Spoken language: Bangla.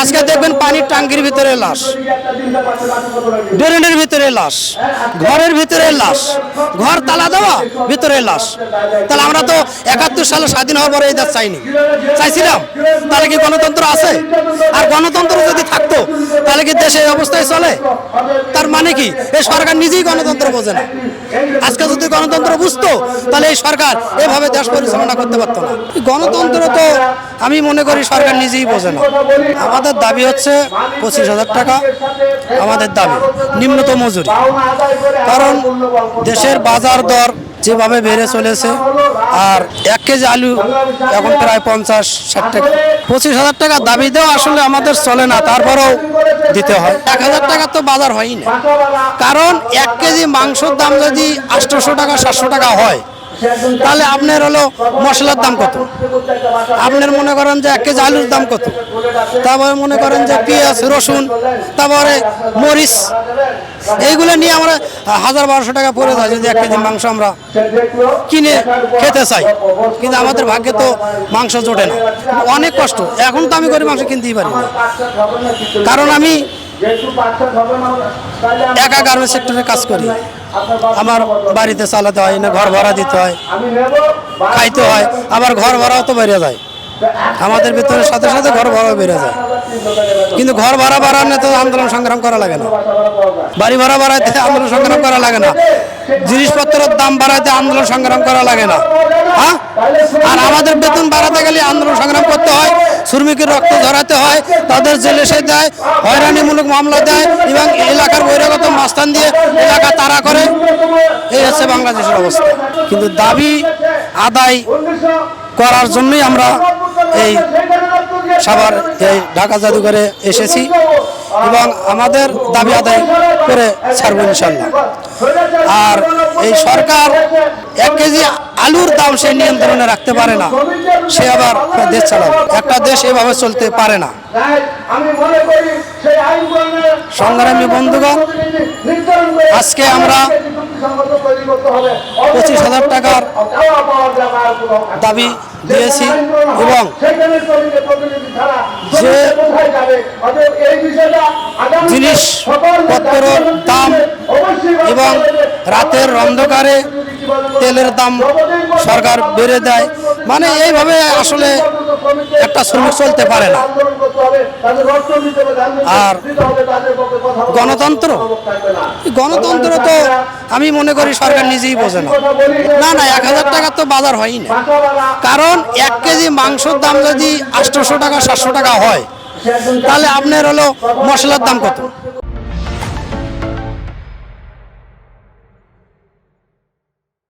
আজকে দেখবেন পানির টাঙ্কির ভিতরে লাশ, ড্রেনের ভিতরে লাশ, ঘরের ভিতরে লাশ, ঘর তালা দেওয়া, ভিতরে লাশ। তাহলে আমরা তো একাত্তর সালে স্বাধীন হওয়ার পরে এই দেশ চাইনি। চাইছিলাম, তাহলে কি গণতন্ত্র আছে? আর গণতন্ত্র যদি থাকতো, তাহলে কি দেশে এই অবস্থায় চলে? তার মানে কি? এই সরকার নিজেই গণতন্ত্র বোঝে না। আজকে যদি গণতন্ত্র বুঝতো, তাহলে এই সরকার এভাবে দেশ পরিচালনা করতে পারতো না। গণতন্ত্র তো আমি মনে করি সরকার নিজেই বোঝে না। আমাদের দাবি হচ্ছে পঁচিশ হাজার টাকা আমাদের দাবি নিম্নত মজুরি। কারণ দেশের বাজার দর যেভাবে বেড়ে চলেছে, আর এক কেজি আলু এখন প্রায় পঞ্চাশ, ষাট টাকা। পঁচিশ হাজার টাকা দাবি দেওয়া আসলে আমাদের চলে না, তারপরেও দিতে হয়। এক হাজার টাকা তো বাজার হয়ই না। কারণ এক কেজি মাংসর দাম যদি আটশোশো টাকা, সাতশো টাকা হয় তাহলে আপনার হলো মশলার দাম কত? আপনার মনে করেন যে এক কেজি আলুর দাম কত? তারপরে মনে করেন যে পেঁয়াজ, রসুন, তারপরে মরিচ, এইগুলো নিয়ে আমরা হাজার বারোশো টাকা পড়ে যায় যদি এক কেজি মাংস আমরা কিনে খেতে চাই। কিন্তু আমাদের ভাগ্যে তো মাংস জোটে না। অনেক কষ্ট। এখন তো আমি করে মাংস কিনতেই পারি কারণ আমি একা গার্মেন্টস সেক্টরে কাজ করি। আমার বাড়িতে চালাতে হয় না ঘর ভাড়া দিতে হয়, খাইতে হয়, আবার ঘর ভাড়াও তো বেড়ে যায়। আমাদের ভিতরে সাথে সাথে ঘর ভাড়াও বেড়ে যায়। কিন্তু ঘর ভাড়া বাড়ানো তো আন্দোলন সংগ্রাম করা লাগে না। বাড়ি ভাড়া বাড়াইতে আন্দোলন সংগ্রাম করা লাগে না। জিনিসপত্রের দাম বাড়াইতে আন্দোলন সংগ্রাম করা লাগে না। হ্যাঁ? আমাদের বেতন বাড়াতে গেলে আন্দোলন সংগ্রাম করতে হয়, শ্রমিকের রক্ত ঝরাতে হয়, তাদের জেলে সে দেয় হয়রানিমূলক মামলা দেয় এবং এলাকার বহিরাগত মাস্তান দিয়ে এলাকা তাড়া করে। এই হচ্ছে বাংলাদেশের অবস্থা। কিন্তু দাবি আদায় করার জন্যই আমরা এই সবার এই ঢাকা জাদুঘরে এসেছি। এবং আমাদের দাবি আদায় করে ছাড়বো ইনশাল্লাহ আর এই সরকার এক কেজি আলুর দাম সে নিয়ন্ত্রণে রাখতে পারে না, সে আবার দেশ চালাবে। একটা দেশ এভাবে চলতে পারে না। সংগ্রামী বন্ধুগণ, আজকে আমরা পঁচিশ হাজার টাকার দাবি দিয়েছি এবং যে জিনিসপত্র দাম এবং রাতের অন্ধকারে তেলের দাম সরকার বেড়ে দেয়। মানে এইভাবে আসলে একটা শ্রমিক চলতে পারে না। আর গণতন্ত্র? গণতন্ত্র তো আমি মনে করি সরকার নিজেই বোঝে না। না না এক হাজার টাকা তো বাজার হয়ই না। কারণ এক কেজি মাংসর দাম যদি আটশোশো টাকা সাতশো টাকা হয় তাহলে আপনার হলো মশলার দাম কত?